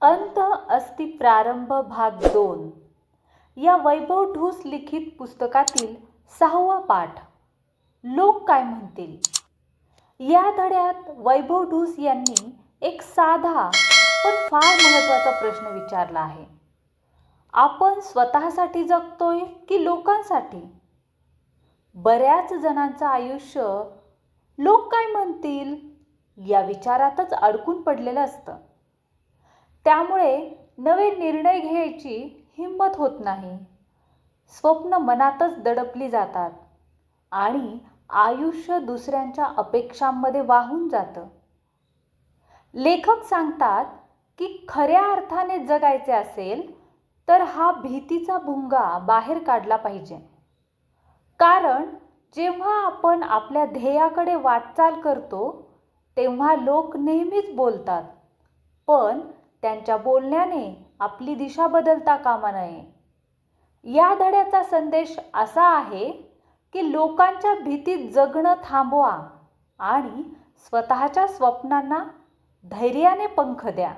अंत अस्ति प्रारंभ भाग दोन. या वैभव ढूस लिखित पुस्तकातील सहावा पाठ. लोक काय म्हणतील? या धड्यात वैभव ढूस यांनी एक साधा पण फार महत्त्वाचा प्रश्न विचारला आहे. आपण स्वतःसाठी जगतोय की लोकांसाठी? बऱ्याच जणांचं आयुष्य लोक काय म्हणतील? या विचारातच अडकून पडलेलं असतं. त्यामुळे नवे निर्णय घ्यायची हिंमत होत नाही. स्वप्न मनातच दडपली जातात आणि आयुष्य दुसऱ्यांच्या अपेक्षांमध्ये वाहून जातं. लेखक सांगतात की खऱ्या अर्थाने जगायचे असेल तर हा भीतीचा भुंगा बाहेर काढला पाहिजे. कारण जेव्हा आपण आपल्या ध्येयाकडे वाटचाल करतो तेव्हा लोक नेहमीच बोलतात पण त्यांच्या बोलण्याने आपली दिशा बदलता कामा नये. या धड्याचा संदेश असा आहे की लोकांच्या भीतीत जगणं थांबवा आणि स्वतःच्या स्वप्नांना धैर्याने पंख द्या.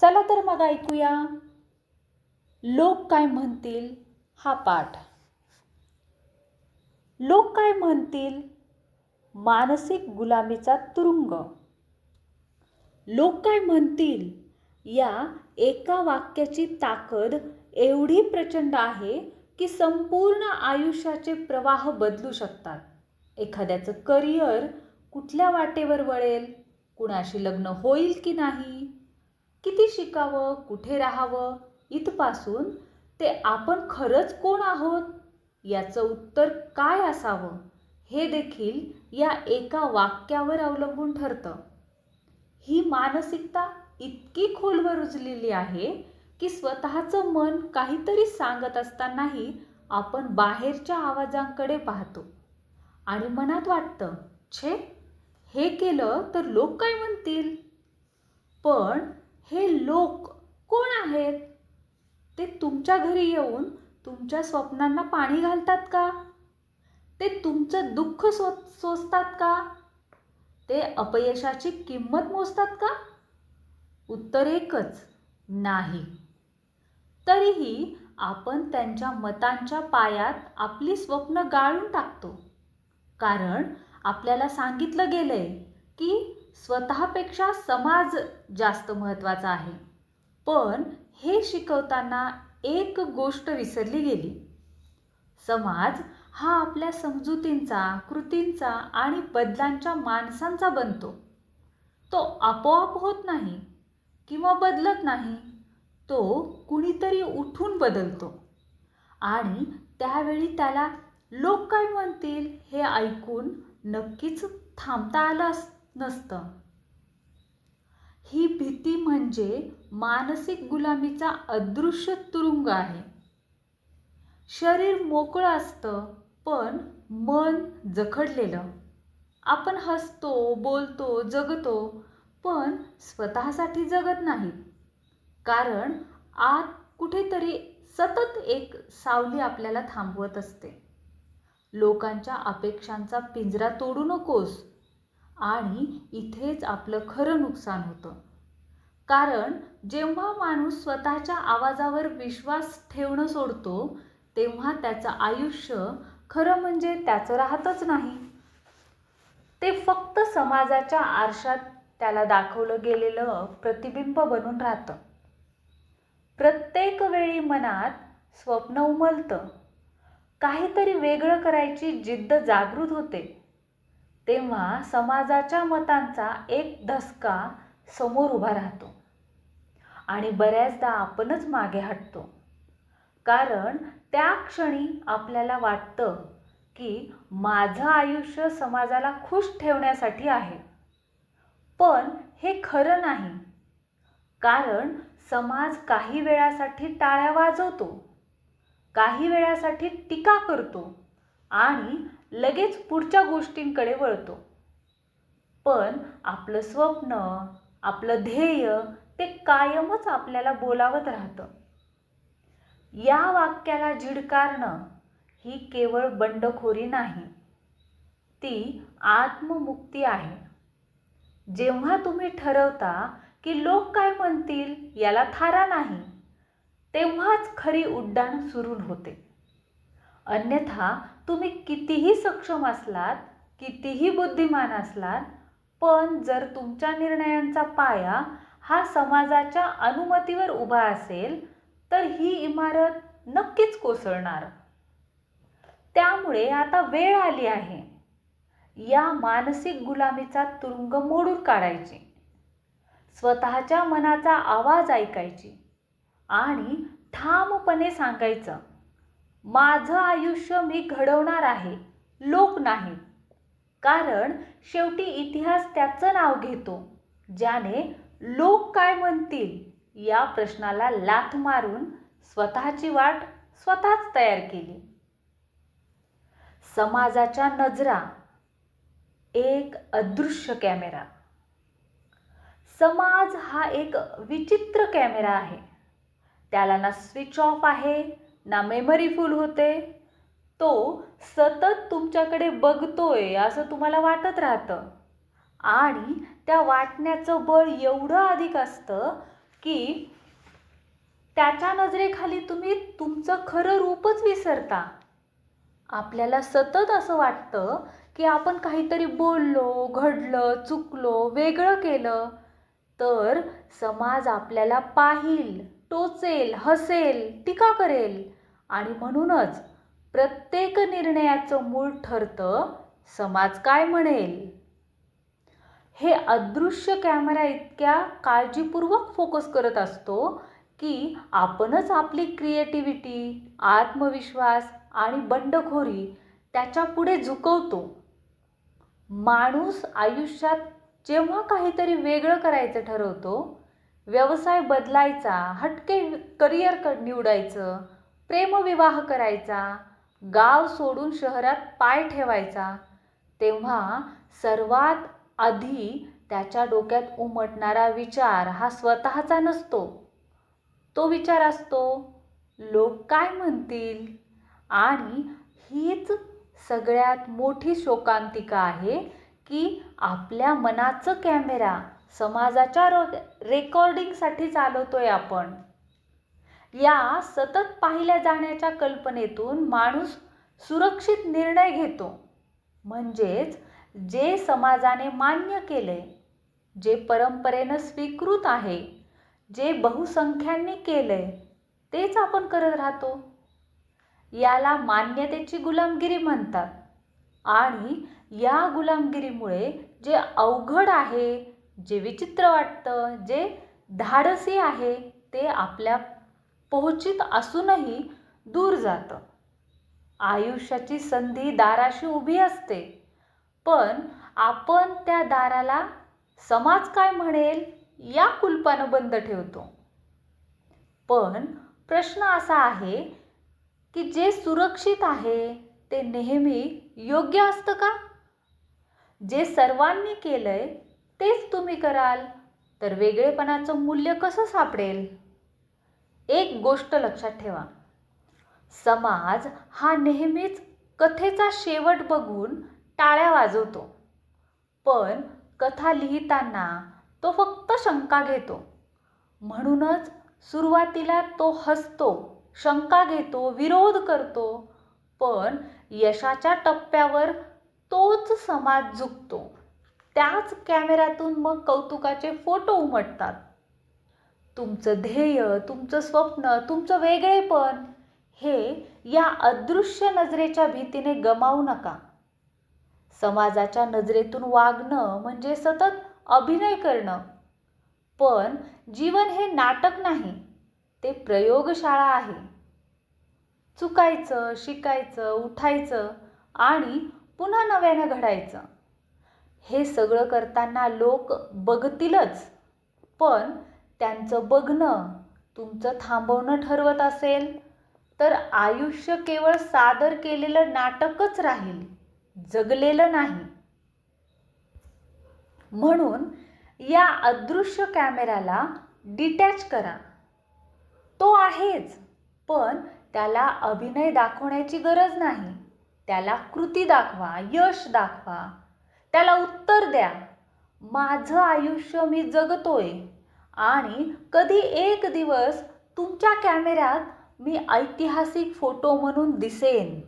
चला तर मग ऐकूया. लोक काय म्हणतील? हा पाठ. लोक काय म्हणतील? मानसिक गुलामीचा तुरुंग. लोक काय म्हणतील? या एका वाक्याची ताकद एवढी प्रचंड आहे की संपूर्ण आयुष्याचे प्रवाह बदलू शकतात. एखाद्याचं करिअर कुठल्या वाटेवर वळेल? कुणाशी लग्न होईल की नाही? किती शिकावं? कुठे राहावं? इथपासून ते आपण खरंच कोण आहोत? याचं उत्तर काय असावं? हे देखील या एका वाक्यावर अवलंबून ठरतं. ही मानसिकता इतकी खोलवर रुजलेली आहे की स्वतःचं मन काहीतरी सांगत असतानाही आपण बाहेरच्या आवाजांकडे पाहतो. आणि मनात वाटतं छे हे केलं तर लोक काय म्हणतील? पण हे लोक कोण आहेत? ते तुमच्या घरी येऊन तुमच्या स्वप्नांना पाणी घालतात का? ते तुमचं दुःख सो सोसतात का? ते अपयशाची किंमत मोजतात का? उत्तर एकच नाही. तरीही आपण त्यांच्या मतांच्या पायात आपली स्वप्न गाळून टाकतो. कारण आपल्याला सांगितलं गेलंय की स्वतःपेक्षा समाज जास्त महत्त्वाचा आहे. पण हे शिकवताना एक गोष्ट विसरली गेली. समाज हा आपल्या समजुतींचा कृतींचा आणि बदलांच्या माणसांचा बनतो. तो आपोआप होत नाही किंवा बदलत नाही तो कुणीतरी उठून बदलतो. आणि त्यावेळी त्याला लोक काय म्हणतील हे ऐकून नक्कीच थांबता आलं नसतं. ही भीती म्हणजे मानसिक गुलामीचा अदृश्य तुरुंग आहे. शरीर मोकळं असतं पण मन जखडलेलं. आपण हसतो बोलतो जगतो पण स्वतःसाठी जगत नाही कारण आत कुठेतरी सतत एक सावली आपल्याला थांबवत असते. लोकांच्या अपेक्षांचा पिंजरा तोडू नकोस. आणि इथेच आपलं खरं नुकसान होतं. कारण जेव्हा माणूस स्वतःच्या आवाजावर विश्वास ठेवणं सोडतो तेव्हा त्याचं आयुष्य खरं म्हणजे त्याचं राहतच नाही. ते फक्त समाजाच्या आरशात त्याला दाखवलं गेलेलं प्रतिबिंब बनून राहतं. प्रत्येक वेळी मनात स्वप्न उमलतं. काहीतरी वेगळं करायची जिद्द जागृत होते. तेव्हा समाजाच्या मतांचा एक धसका समोर उभा राहतो. आणि बऱ्याचदा आपणच मागे हटतो. कारण त्या क्षणी आपल्याला वाटतं की माझं आयुष्य समाजाला खुश ठेवण्यासाठी आहे. पण हे खरं नाही. कारण समाज काही वेळासाठी टाळ्या वाजवतो काही वेळासाठी टीका करतो आणि लगेच पुढच्या गोष्टींकडे वळतो. पण आपलं स्वप्न आपलं ध्येय ते कायमच आपल्याला बोलावत राहतं. या वाक्याला झिडकारणं ही केवळ बंडखोरी नाही ती आत्ममुक्ती आहे. जेव्हा तुम्ही ठरवता की लोक काय म्हणतील याला थारा नाही तेव्हाच खरी उड्डाण सुरू होते. अन्यथा तुम्ही कितीही सक्षम असलात कितीही बुद्धिमान असलात पण जर तुमच्या निर्णयांचा पाया हा समाजाच्या अनुमतीवर उभा असेल तर ही इमारत नक्कीच कोसळणार. त्यामुळे आता वेळ आली आहे. या मानसिक गुलामीचा तुरुंग मोडून काढायची. स्वतःच्या मनाचा आवाज ऐकायची आणि ठामपणे सांगायचं माझं आयुष्य मी घडवणार आहे लोक नाही कारण शेवटी इतिहास त्याचं नाव घेतो ज्याने लोक काय म्हणतील या प्रश्नाला लाथ मारून स्वतःची वाट स्वतःच तयार केली. समाजाच्या नजरा एक अदृश्य कॅमेरा. समाज हा एक विचित्र कॅमेरा आहे. त्याला ना स्विच ऑफ आहे ना मेमरी फुल होते. तो सतत तुमच्याकडे बघतोय असं तुम्हाला वाटत राहतं. आणि त्या वाटण्याचं बळ एवढं अधिक असतं की त्याच्या नजरेखाली तुम्ही तुमचं खरं रूपच विसरता. आपल्याला सतत असं वाटतं की आपण काहीतरी बोललो घडलं चुकलो वेगळं केलं तर समाज आपल्याला पाहील टोचेल हसेल टीका करेल. आणि म्हणूनच प्रत्येक निर्णयाचं मूळ ठरतं समाज काय म्हणेल? हे अदृश्य कॅमेरा इतक्या काळजीपूर्वक फोकस करत असतो की आपणच आपली क्रिएटिव्हिटी आत्मविश्वास आणि बंडखोरी त्याच्या पुढे झुकवतो. माणूस आयुष्यात जेव्हा काहीतरी वेगळं करायचं ठरवतो व्यवसाय बदलायचा हटके करिअर क निवडायचं प्रेमविवाह करायचा गाव सोडून शहरात पाय ठेवायचा तेव्हा सर्वात आधी त्याच्या डोक्यात उमटणारा विचार हा स्वतःचा नसतो. तो विचार असतो लोक काय म्हणतील? आणि हीच सगळ्यात मोठी शोकांतिका आहे की आपल्या मनाचं कॅमेरा समाजाच्या रो रेकॉर्डिंगसाठी चालवतोय आपण. या सतत पाहिल्या जाण्याच्या कल्पनेतून माणूस सुरक्षित निर्णय घेतो. म्हणजेच जे समाजाने मान्य केले जे परंपरेनं स्वीकृत आहे जे बहुसंख्यांनी केले तेच आपण करत राहतो. याला मान्यतेची गुलामगिरी म्हणतात. आणि या गुलामगिरीमुळे जे अवघड आहे जे विचित्र वाटतं जे धाडसी आहे ते आपल्या पोहोचीत असूनही दूर जातं. आयुष्याची संधी दाराशी उभी असते. पण आपण त्या दाराला समाज काय म्हणेल या कुलपानं बंद ठेवतो. पण प्रश्न असा आहे की जे सुरक्षित आहे ते नेहमी योग्य असतं का? जे सर्वांनी केलंय तेच तुम्ही कराल तर वेगळेपणाचं मूल्य कसं सापडेल? एक गोष्ट लक्षात ठेवा. समाज हा नेहमीच कथेचा शेवट बघून टाळ्या वाजवतो. पण कथा लिहिताना तो फक्त शंका घेतो. म्हणूनच सुरुवातीला तो हसतो शंका घेतो विरोध करतो. पण यशाच्या टप्प्यावर तोच समाज झुकतो. त्याच कॅमेऱ्यातून मग कौतुकाचे फोटो उमटतात. तुमचं ध्येय तुमचं स्वप्न तुमचं वेगळेपण हे या अदृश्य नजरेच्या भीतीने गमावू नका. समाजाच्या नजरेतून वागणं म्हणजे सतत अभिनय करणं. पण जीवन हे नाटक नाही ते प्रयोगशाळा आहे. चुकायचं शिकायचं उठायचं आणि पुन्हा नव्यानं घडायचं. हे सगळं करताना लोक बघतीलच पण त्यांचं बघणं तुमचं थांबवणं ठरवत असेल तर आयुष्य केवळ सादर केलेलं नाटकच राहील. जगलेलं नाही. म्हणून या अदृश्य कॅमेऱ्याला डिटॅच करा. तो आहेच पण त्याला अभिनय दाखवण्याची गरज नाही. त्याला कृती दाखवा यश दाखवा. त्याला उत्तर द्या. माझं आयुष्य मी जगतोय आणि कधी एक दिवस तुमच्या कॅमेऱ्यात मी ऐतिहासिक फोटो म्हणून दिसेन.